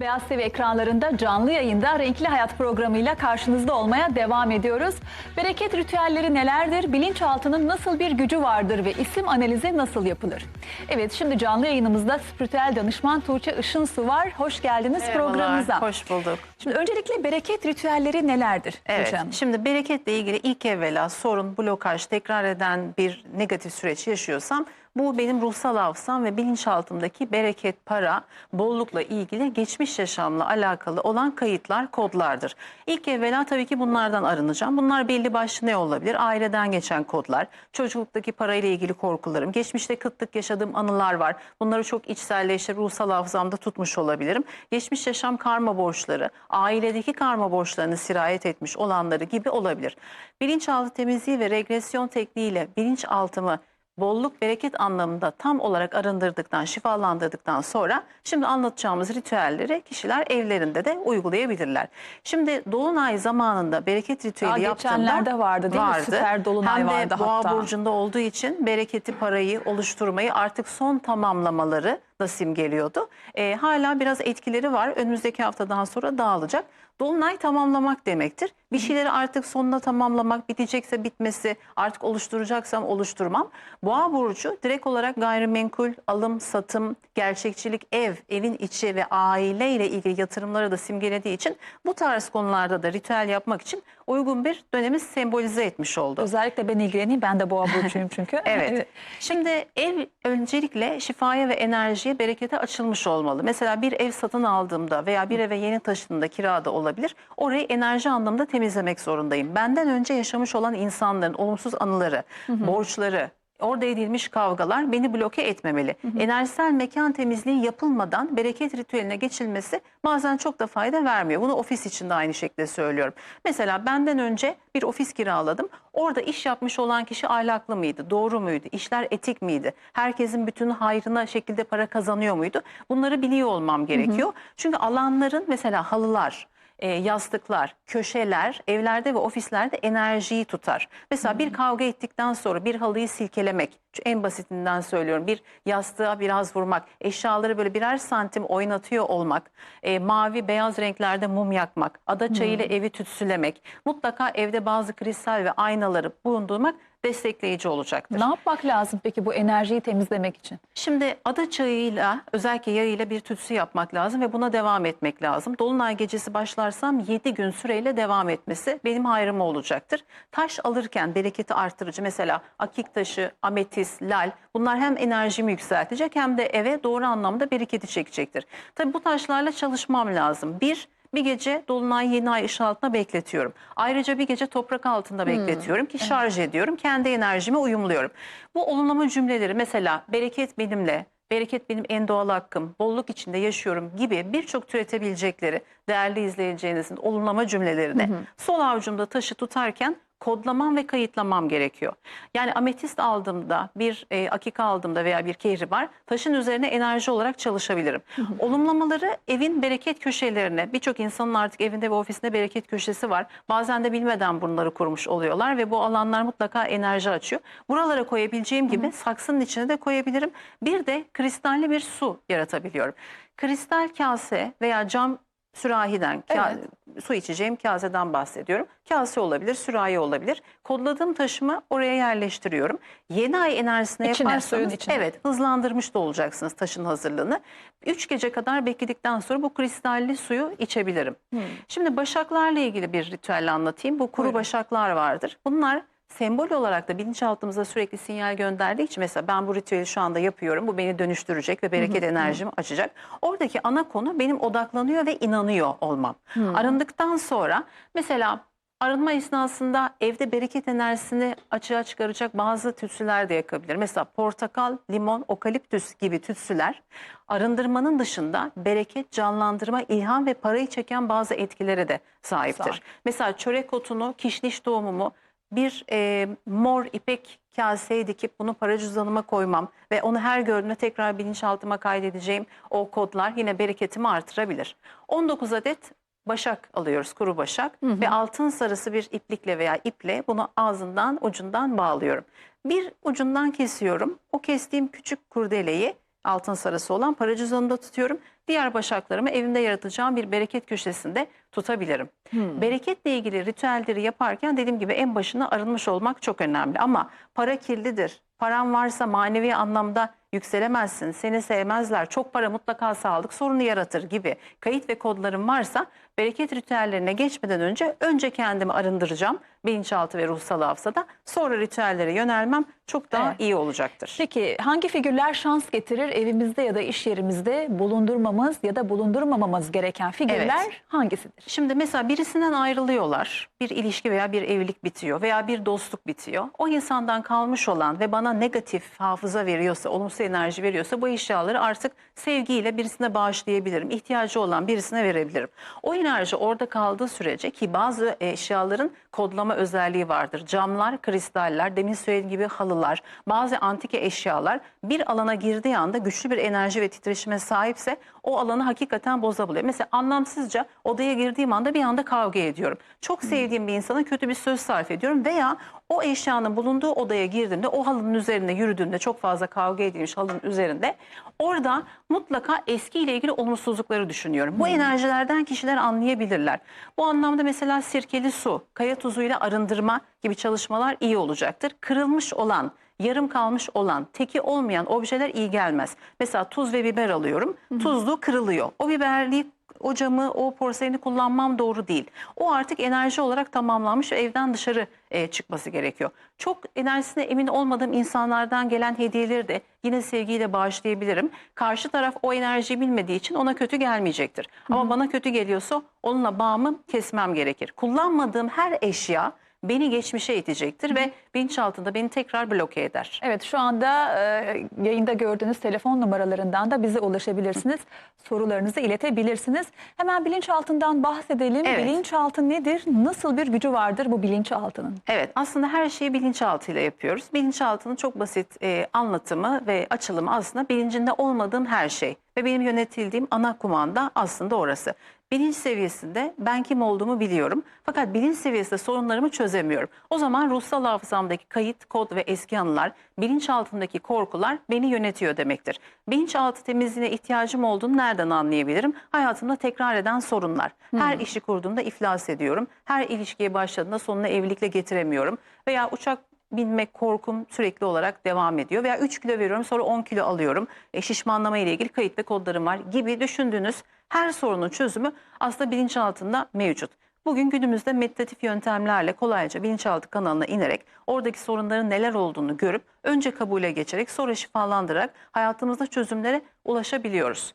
Beyaz TV ekranlarında canlı yayında Renkli Hayat programıyla karşınızda olmaya devam ediyoruz. Bereket ritüelleri nelerdir? Bilinçaltının nasıl bir gücü vardır ve isim analizi nasıl yapılır? Evet şimdi canlı yayınımızda spiritüel danışman Tuğçe Işınsu var. Hoş geldiniz programımıza. Hoş bulduk. Şimdi öncelikle bereket ritüelleri nelerdir? Evet. Hanım? Şimdi bereketle ilgili ilk evvela sorun, blokaj, tekrar eden bir negatif süreç yaşıyorsam bu benim ruhsal hafızam ve bilinçaltımdaki bereket, para, bollukla ilgili geçmiş yaşamla alakalı olan kayıtlar, kodlardır. İlk evvela tabii ki bunlardan arınacağım. Bunlar belli başlı ne olabilir? Aileden geçen kodlar, çocukluktaki parayla ilgili korkularım, geçmişte kıtlık yaşadığım anılar var. Bunları çok içselleştirip ruhsal hafızamda tutmuş olabilirim. Geçmiş yaşam karma borçları, ailedeki karma borçlarını sirayet etmiş olanları gibi olabilir. Bilinçaltı temizliği ve regresyon tekniğiyle bilinçaltımı bolluk bereket anlamında tam olarak arındırdıktan, şifalandırdıktan sonra şimdi anlatacağımız ritüelleri kişiler evlerinde de uygulayabilirler. Şimdi dolunay zamanında bereket ritüeli Daha yaptığımda geçenlerde vardı değil mi? Süper dolunay Hem de vardı boğa hatta. burcunda olduğu için bereketi parayı oluşturmayı artık son tamamlamaları da simgeliyordu. Ee, hala biraz etkileri var. Önümüzdeki haftadan sonra dağılacak. Dolunay tamamlamak demektir. Bir şeyleri artık sonuna tamamlamak, bitecekse bitmesi, artık oluşturacaksam oluşturmam. Boğa burcu direkt olarak gayrimenkul, alım, satım, gerçekçilik, ev, evin içi ve aileyle ilgili yatırımları da simgelediği için bu tarz konularda da ritüel yapmak için uygun bir dönemi sembolize etmiş oldu. Özellikle ben ilgileneyim. Ben de boğa burcuyum çünkü. Evet. Şimdi ev öncelikle şifaya ve enerjiye, berekete açılmış olmalı. Mesela bir ev satın aldığımda veya bir eve yeni taşındığımda kirada olabilir. Orayı enerji anlamında temizlemek zorundayım. Benden önce yaşamış olan insanların olumsuz anıları, borçları, orada edilmiş kavgalar beni bloke etmemeli. Enerjisel mekan temizliği yapılmadan bereket ritüeline geçilmesi bazen çok da fayda vermiyor. Bunu ofis için de aynı şekilde söylüyorum. Mesela benden önce bir ofis kiraladım. Orada iş yapmış olan kişi ahlaklı mıydı? Doğru muydu? İşler etik miydi? Herkesin bütün hayrına şekilde para kazanıyor muydu? Bunları biliyor olmam gerekiyor. Çünkü alanların mesela halılar, e, yastıklar, köşeler evlerde ve ofislerde enerjiyi tutar. Mesela bir kavga ettikten sonra bir halıyı silkelemek, en basitinden söylüyorum bir yastığa biraz vurmak, eşyaları böyle birer santim oynatıyor olmak, e, mavi beyaz renklerde mum yakmak, ada çayıyla evi tütsülemek, mutlaka evde bazı kristal ve aynaları bulundurmak destekleyici olacaktır. Ne yapmak lazım peki bu enerjiyi temizlemek için? Şimdi ada çayıyla özellikle yayıyla bir tütsü yapmak lazım ve buna devam etmek lazım. Dolunay gecesi başlarsam 7 gün süreyle devam etmesi benim hayrıma olacaktır. Taş alırken bereketi artırıcı mesela akik taşı, ametis, lal bunlar hem enerjimi yükseltecek hem de eve doğru anlamda bereketi çekecektir. Tabii bu taşlarla çalışmam lazım. Bir, bir gece dolunay yeni ay ışığı altında bekletiyorum. Ayrıca bir gece toprak altında bekletiyorum ki şarj ediyorum. Kendi enerjime uyumluyorum. Bu olumlama cümleleri mesela bereket benimle, bereket benim en doğal hakkım, bolluk içinde yaşıyorum gibi birçok türetebilecekleri değerli izleyeceğinizin olumlama cümlelerini sol avucumda taşı tutarken kodlamam ve kayıtlamam gerekiyor. Yani ametist aldığımda, bir e, akika aldığımda veya bir kehribar taşın üzerine enerji olarak çalışabilirim. Olumlamaları evin bereket köşelerine, birçok insanın artık evinde ve ofisinde bereket köşesi var. Bazen de bilmeden bunları kurmuş oluyorlar ve bu alanlar mutlaka enerji açıyor. Buralara koyabileceğim gibi saksının içine de koyabilirim. Bir de kristalli bir su yaratabiliyorum. Kristal kase veya cam sürahiden ka- su içeceğim kaseden bahsediyorum. Kase olabilir, sürahi olabilir. Kodladığım taşımı oraya yerleştiriyorum. Yeni ay enerjisine İçine, yaparsanız suyun içine. evet hızlandırmış da olacaksınız taşın hazırlığını. Üç gece kadar bekledikten sonra bu kristalli suyu içebilirim. Şimdi başaklarla ilgili bir ritüel anlatayım. Bu kuru Buyurun. başaklar vardır. Bunlar sembol olarak da bilinçaltımıza sürekli sinyal gönderdiği için mesela ben bu ritüeli şu anda yapıyorum. Bu beni dönüştürecek ve bereket enerjimi açacak. Oradaki ana konu benim odaklanıyor ve inanıyor olmam. Arındıktan sonra mesela arınma esnasında evde bereket enerjisini açığa çıkaracak bazı tütsüler de yakabilir. Mesela portakal, limon, okaliptüs gibi tütsüler arındırmanın dışında bereket, canlandırma, ilham ve parayı çeken bazı etkilere de sahiptir. Sahip. Mesela çörek otunu, kişniş tohumumu bir e, mor ipek kaseye dikip bunu para cüzdanıma koymam ve onu her gördüğümde tekrar bilinçaltıma kaydedeceğim o kodlar yine bereketimi artırabilir. 19 adet başak alıyoruz, kuru başak ve altın sarısı bir iplikle veya iple bunu ağzından ucundan bağlıyorum. Bir ucundan kesiyorum. O kestiğim küçük kurdeleyi altın sarısı olan para cüzdanımda tutuyorum. Diğer başaklarımı evimde yaratacağım bir bereket köşesinde tutabilirim. Bereketle ilgili ritüelleri yaparken dediğim gibi en başına arınmış olmak çok önemli. Ama para kirlidir. Paran varsa manevi anlamda yükselemezsin, seni sevmezler, çok para mutlaka sağlık sorunu yaratır gibi kayıt ve kodların varsa bereket ritüellerine geçmeden önce önce kendimi arındıracağım bilinçaltı ve ruhsal hafızada sonra ritüellere yönelmem çok daha Evet. iyi olacaktır. Peki hangi figürler şans getirir evimizde ya da iş yerimizde bulundurmamız ya da bulundurmamamız gereken figürler Evet. hangisidir? Şimdi mesela birisinden ayrılıyorlar. Bir ilişki veya bir evlilik bitiyor veya bir dostluk bitiyor. O insandan kalmış olan ve bana negatif hafıza veriyorsa, olumsuz enerji veriyorsa bu eşyaları artık sevgiyle birisine bağışlayabilirim. İhtiyacı olan birisine verebilirim. O enerji orada kaldığı sürece ki bazı eşyaların kodlama özelliği vardır. Camlar, kristaller, demin söylediğim gibi halılar, bazı antike eşyalar bir alana girdiği anda güçlü bir enerji ve titreşime sahipse o alanı hakikaten bozabiliyor. Mesela anlamsızca odaya girdiğim anda bir anda kavga ediyorum. Çok sevdiğim bir insana kötü bir söz sarf ediyorum veya o eşyanın bulunduğu odaya girdiğimde o halının üzerinde yürüdüğümde çok fazla kavga edilmiş halının üzerinde orada mutlaka eskiyle ilgili olumsuzlukları düşünüyorum. Bu enerjilerden kişiler anlayabilirler. Bu anlamda mesela sirkeli su, kaya tuzuyla arındırma gibi çalışmalar iyi olacaktır. Kırılmış olan yarım kalmış olan, teki olmayan objeler iyi gelmez. Mesela tuz ve biber alıyorum. Tuzlu kırılıyor. O biberliği o camı, o porseleni kullanmam doğru değil. O artık enerji olarak tamamlanmış ve evden dışarı e, çıkması gerekiyor. Çok enerjisine emin olmadığım insanlardan gelen hediyeleri de yine sevgiyle bağışlayabilirim. Karşı taraf o enerjiyi bilmediği için ona kötü gelmeyecektir. Ama bana kötü geliyorsa onunla bağımı kesmem gerekir. Kullanmadığım her eşya beni geçmişe itecektir ve bilinçaltında beni tekrar bloke eder. Evet şu anda e, yayında gördüğünüz telefon numaralarından da bize ulaşabilirsiniz. Sorularınızı iletebilirsiniz. Hemen bilinçaltından bahsedelim. Evet. Bilinçaltı nedir? Nasıl bir gücü vardır bu bilinçaltının? Evet aslında her şeyi bilinçaltıyla yapıyoruz. Bilinçaltının çok basit e, anlatımı ve açılımı aslında bilincinde olmadığım her şey. Ve benim yönetildiğim ana kumanda aslında orası. Bilinç seviyesinde ben kim olduğumu biliyorum. Fakat bilinç seviyesinde sorunlarımı çözemiyorum. O zaman ruhsal hafızamdaki kayıt, kod ve eski anılar, bilinçaltındaki korkular beni yönetiyor demektir. Bilinçaltı temizliğine ihtiyacım olduğunu nereden anlayabilirim? Hayatımda tekrar eden sorunlar. Her işi kurduğumda iflas ediyorum. Her ilişkiye başladığımda sonuna evlilikle getiremiyorum. Veya uçak binmek korkum sürekli olarak devam ediyor. Veya 3 kilo veriyorum sonra 10 kilo alıyorum. E, şişmanlama ile ilgili kayıt ve kodlarım var gibi düşündüğünüz her sorunun çözümü aslında bilinçaltında mevcut. Bugün günümüzde meditatif yöntemlerle kolayca bilinçaltı kanalına inerek oradaki sorunların neler olduğunu görüp önce kabule geçerek sonra şifalandırarak hayatımızda çözümlere ulaşabiliyoruz.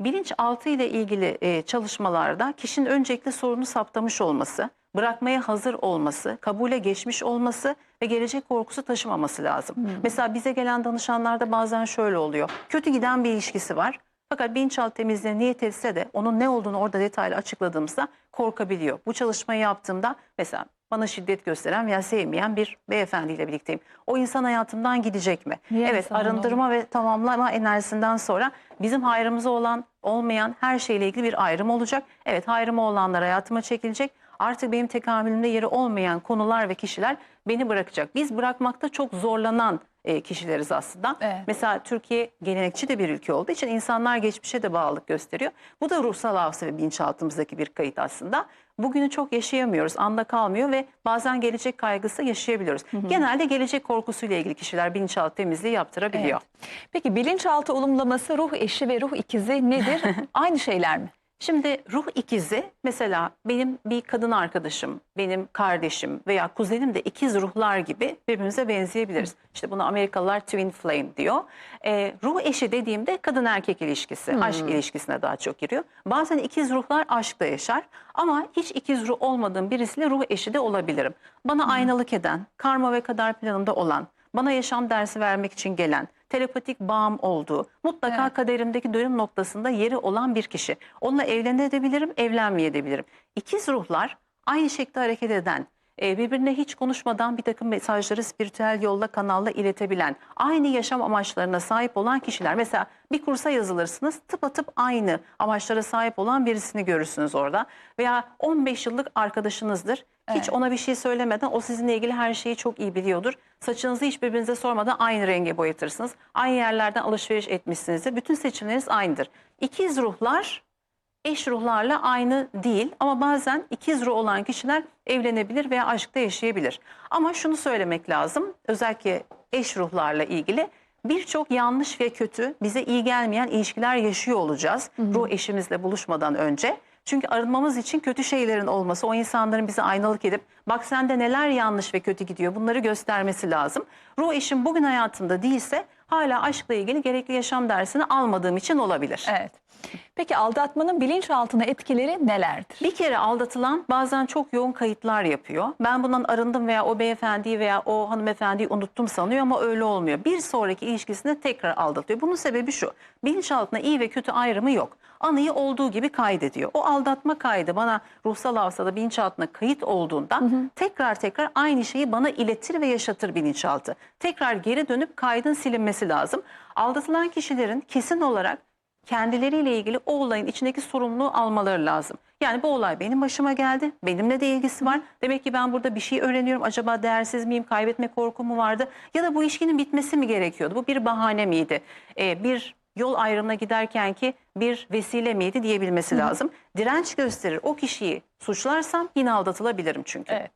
Bilinçaltı ile ilgili e, çalışmalarda kişinin öncelikle sorunu saptamış olması, bırakmaya hazır olması, kabule geçmiş olması ve gelecek korkusu taşımaması lazım. Mesela bize gelen danışanlarda bazen şöyle oluyor. Kötü giden bir ilişkisi var. Fakat bilinçaltı temizliğine niyet etse de onun ne olduğunu orada detaylı açıkladığımızda korkabiliyor. Bu çalışmayı yaptığımda mesela bana şiddet gösteren veya sevmeyen bir beyefendiyle birlikteyim. O insan hayatımdan gidecek mi? Niye evet arındırma ve tamamlama enerjisinden sonra bizim hayrımıza olan olmayan her şeyle ilgili bir ayrım olacak. Evet hayrımı olanlar hayatıma çekilecek. Artık benim tekamülümde yeri olmayan konular ve kişiler beni bırakacak. Biz bırakmakta çok zorlanan e, kişileriz aslında. Evet. Mesela Türkiye gelenekçi de bir ülke olduğu için insanlar geçmişe de bağlılık gösteriyor. Bu da ruhsal hafıza ve bilinçaltımızdaki bir kayıt aslında. Bugünü çok yaşayamıyoruz, anda kalmıyor ve bazen gelecek kaygısı yaşayabiliyoruz. Genelde gelecek korkusuyla ilgili kişiler bilinçaltı temizliği yaptırabiliyor. Evet. Peki bilinçaltı olumlaması ruh eşi ve ruh ikizi nedir? Aynı şeyler mi? Şimdi ruh ikizi mesela benim bir kadın arkadaşım, benim kardeşim veya kuzenim de ikiz ruhlar gibi birbirimize benzeyebiliriz. İşte buna Amerikalılar twin flame diyor. Ee, ruh eşi dediğimde kadın erkek ilişkisi, aşk ilişkisine daha çok giriyor. Bazen ikiz ruhlar aşkta yaşar ama hiç ikiz ruh olmadığım birisiyle ruh eşi de olabilirim. Bana aynalık eden, karma ve kader planında olan, bana yaşam dersi vermek için gelen, telepatik bağım olduğu, mutlaka Evet. kaderimdeki dönüm noktasında yeri olan bir kişi. Onunla evlenebilirim, evlenmeyebilirim. İkiz ruhlar aynı şekilde hareket eden, e, birbirine hiç konuşmadan bir takım mesajları spiritüel yolla kanalla iletebilen, aynı yaşam amaçlarına sahip olan kişiler. Mesela bir kursa yazılırsınız, tıpatıp aynı amaçlara sahip olan birisini görürsünüz orada. Veya 15 yıllık arkadaşınızdır. Hiç Evet. ona bir şey söylemeden o sizinle ilgili her şeyi çok iyi biliyordur. Saçınızı hiç birbirinize sormadan aynı renge boyatırsınız. Aynı yerlerden alışveriş etmişsinizdir. Bütün seçimleriniz aynıdır. İkiz ruhlar eş ruhlarla aynı değil ama bazen ikiz ruh olan kişiler evlenebilir veya aşkta yaşayabilir. Ama şunu söylemek lazım özellikle eş ruhlarla ilgili birçok yanlış ve kötü bize iyi gelmeyen ilişkiler yaşıyor olacağız ruh eşimizle buluşmadan önce. Çünkü arınmamız için kötü şeylerin olması, o insanların bize aynalık edip bak sende neler yanlış ve kötü gidiyor bunları göstermesi lazım. Ruh eşim bugün hayatımda değilse hala aşkla ilgili gerekli yaşam dersini almadığım için olabilir. Evet. Peki aldatmanın bilinçaltına etkileri nelerdir? Bir kere aldatılan bazen çok yoğun kayıtlar yapıyor. Ben bundan arındım veya o beyefendiyi veya o hanımefendiyi unuttum sanıyor ama öyle olmuyor. Bir sonraki ilişkisinde tekrar aldatıyor. Bunun sebebi şu. Bilinçaltına iyi ve kötü ayrımı yok. Anıyı olduğu gibi kaydediyor. O aldatma kaydı bana ruhsal hafızada bilinçaltına kayıt olduğunda tekrar tekrar aynı şeyi bana iletir ve yaşatır bilinçaltı. Tekrar geri dönüp kaydın silinmesi lazım. Aldatılan kişilerin kesin olarak kendileriyle ilgili o olayın içindeki sorumluluğu almaları lazım. Yani bu olay benim başıma geldi. Benimle de ilgisi var. Demek ki ben burada bir şey öğreniyorum. Acaba değersiz miyim? Kaybetme korkum mu vardı? Ya da bu ilişkinin bitmesi mi gerekiyordu? Bu bir bahane miydi? Ee, bir yol ayrımına giderken ki bir vesile miydi diyebilmesi lazım. Direnç gösterir. O kişiyi suçlarsam yine aldatılabilirim çünkü. Evet.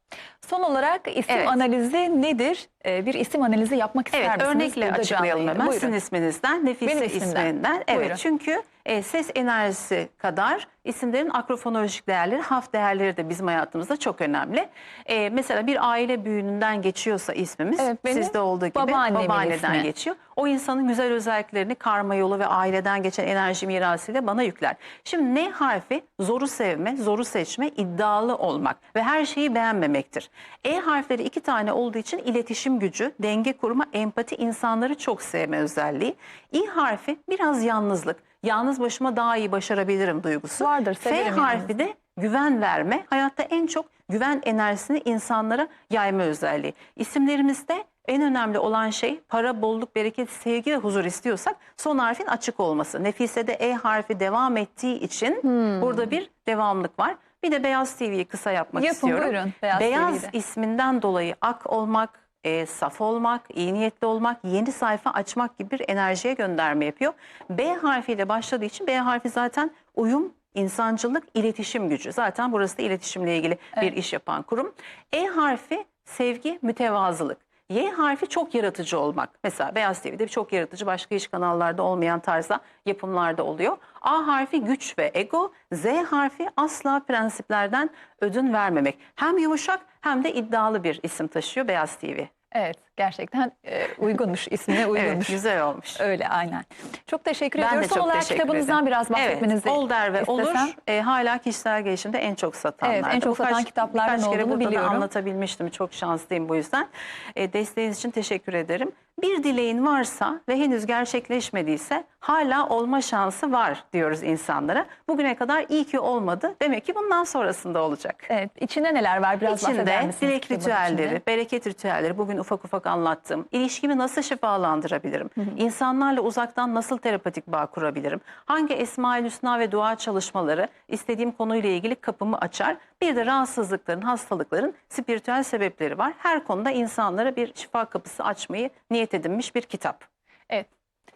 Son olarak isim Evet. analizi nedir? Ee, bir isim analizi yapmak ister Evet misiniz? örnekle Burada açıklayalım hemen yayında. sizin Buyurun. isminizden Nefise Benim ismimden. isminden. Evet Buyurun. çünkü e, ses enerjisi kadar isimlerin akrofonolojik değerleri, haf değerleri de bizim hayatımızda çok önemli. E, mesela bir aile büyüğünden geçiyorsa ismimiz Evet, benim sizde olduğu gibi babaannemin babaanneden ismi. geçiyor. O insanın güzel özelliklerini karma yolu ve aileden geçen enerji mirasıyla bana yükler. Şimdi ne harfi zoru sevme, zoru seçme, iddialı olmak ve her şeyi beğenmemektir. E harfleri iki tane olduğu için iletişim gücü, denge kurma, empati, insanları çok sevme özelliği. İ harfi biraz yalnızlık. Yalnız başıma daha iyi başarabilirim duygusu. Vardır, F harfi de güven verme. Hayatta en çok güven enerjisini insanlara yayma özelliği. İsimlerimizde en önemli olan şey para, bolluk, bereket, sevgi ve huzur istiyorsak son harfin açık olması. Nefise'de E harfi devam ettiği için burada bir devamlık var. Bir de Beyaz TV'yi kısa yapmak Yapın, istiyorum. buyurun, Beyaz Beyaz TV'de. isminden dolayı ak olmak, e, saf olmak, iyi niyetli olmak, yeni sayfa açmak gibi bir enerjiye gönderme yapıyor. B harfiyle başladığı için B harfi zaten uyum, insancılık, iletişim gücü. Zaten burası da iletişimle ilgili bir iş yapan kurum. E harfi sevgi, mütevazılık. Y harfi çok yaratıcı olmak. Mesela Beyaz TV'de çok yaratıcı başka hiç kanallarda olmayan tarzda yapımlarda oluyor. A harfi güç ve ego. Z harfi asla prensiplerden ödün vermemek. Hem yumuşak hem de iddialı bir isim taşıyor Beyaz TV. Evet gerçekten e, uygunmuş ismine Evet uygunmuş. güzel olmuş. Öyle aynen. Çok teşekkür Ben ediyoruz. de Son çok olarak teşekkür kitabınızdan ederim. biraz bahsetmenizi Evet, Older ve istesem. Olur e, hala kişisel gelişimde en çok satanlar. Evet, en çok satan kitaplardan birkaç kere olduğunu biliyorum. anlatabilmiştim. Çok şanslıyım bu yüzden. E, desteğiniz için teşekkür ederim. Bir dileğin varsa ve henüz gerçekleşmediyse hala olma şansı var diyoruz insanlara. Bugüne kadar iyi ki olmadı. Demek ki bundan sonrasında olacak. Evet, içinde neler var biraz bahseder İçinde misiniz? dilek ritüelleri, içinde? bereket ritüelleri bugün ufak ufak anlattım. İlişkimi nasıl şifalandırabilirim? İnsanlarla uzaktan nasıl terapatik bağ kurabilirim? Hangi Esma-ül Hüsna ve dua çalışmaları istediğim konuyla ilgili kapımı açar? Bir de rahatsızlıkların, hastalıkların spiritüel sebepleri var. Her konuda insanlara bir şifa kapısı açmayı niyet edinmiş bir kitap. Evet.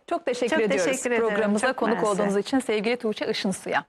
Çok teşekkür Çok ediyoruz teşekkür ederim. programımıza Çok konuk mersi. olduğunuz için sevgili Tuğçe Işınsu'ya.